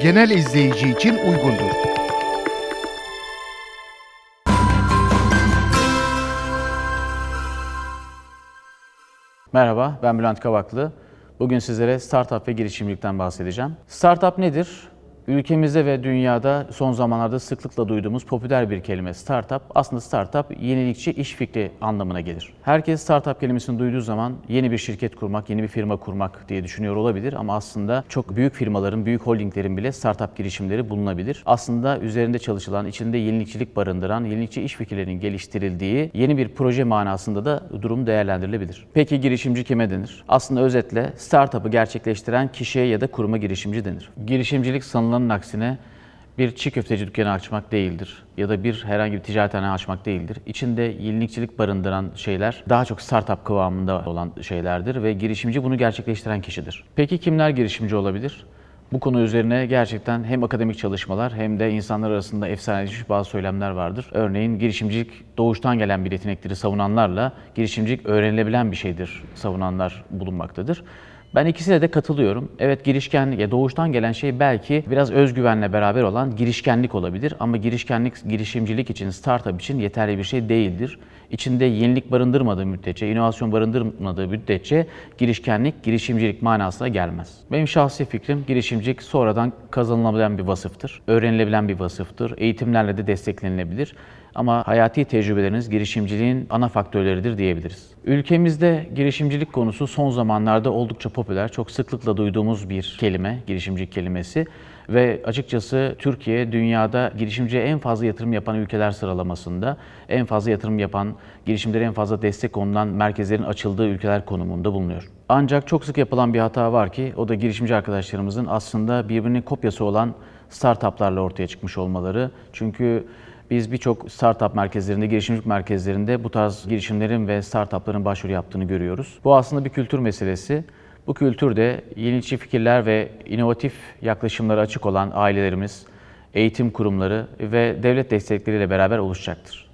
genel izleyici için uygundur. Merhaba, ben Bülent Kavaklı. Bugün sizlere startup ve girişimcilikten bahsedeceğim. Startup nedir? Ülkemizde ve dünyada son zamanlarda sıklıkla duyduğumuz popüler bir kelime startup. Aslında startup yenilikçi iş fikri anlamına gelir. Herkes startup kelimesini duyduğu zaman yeni bir şirket kurmak, yeni bir firma kurmak diye düşünüyor olabilir ama aslında çok büyük firmaların, büyük holdinglerin bile startup girişimleri bulunabilir. Aslında üzerinde çalışılan, içinde yenilikçilik barındıran, yenilikçi iş fikirlerinin geliştirildiği yeni bir proje manasında da durum değerlendirilebilir. Peki girişimci kime denir? Aslında özetle startup'ı gerçekleştiren kişiye ya da kuruma girişimci denir. Girişimcilik sanılanın aksine bir çiğ köfteci dükkanı açmak değildir ya da bir herhangi bir ticarethane açmak değildir. İçinde yenilikçilik barındıran şeyler daha çok startup kıvamında olan şeylerdir ve girişimci bunu gerçekleştiren kişidir. Peki kimler girişimci olabilir? Bu konu üzerine gerçekten hem akademik çalışmalar hem de insanlar arasında efsaneleşmiş bazı söylemler vardır. Örneğin girişimcilik doğuştan gelen bir yetenekleri savunanlarla girişimcilik öğrenilebilen bir şeydir savunanlar bulunmaktadır. Ben ikisine de katılıyorum. Evet girişkenlik, ya doğuştan gelen şey belki biraz özgüvenle beraber olan girişkenlik olabilir. Ama girişkenlik, girişimcilik için, startup için yeterli bir şey değildir. İçinde yenilik barındırmadığı müddetçe, inovasyon barındırmadığı müddetçe girişkenlik, girişimcilik manasına gelmez. Benim şahsi fikrim girişimcilik sonradan kazanılabilen bir vasıftır. Öğrenilebilen bir vasıftır. Eğitimlerle de desteklenilebilir. Ama hayati tecrübeleriniz girişimciliğin ana faktörleridir diyebiliriz. Ülkemizde girişimcilik konusu son zamanlarda oldukça popüler. Çok sıklıkla duyduğumuz bir kelime, girişimcilik kelimesi. Ve açıkçası Türkiye dünyada girişimciye en fazla yatırım yapan ülkeler sıralamasında, en fazla yatırım yapan, girişimlere en fazla destek konulan merkezlerin açıldığı ülkeler konumunda bulunuyor. Ancak çok sık yapılan bir hata var ki o da girişimci arkadaşlarımızın aslında birbirinin kopyası olan startuplarla ortaya çıkmış olmaları. Çünkü biz birçok startup merkezlerinde, girişimcilik merkezlerinde bu tarz girişimlerin ve startupların başvuru yaptığını görüyoruz. Bu aslında bir kültür meselesi. Bu kültürde yenilikçi fikirler ve inovatif yaklaşımlara açık olan ailelerimiz, eğitim kurumları ve devlet destekleriyle beraber oluşacaktır.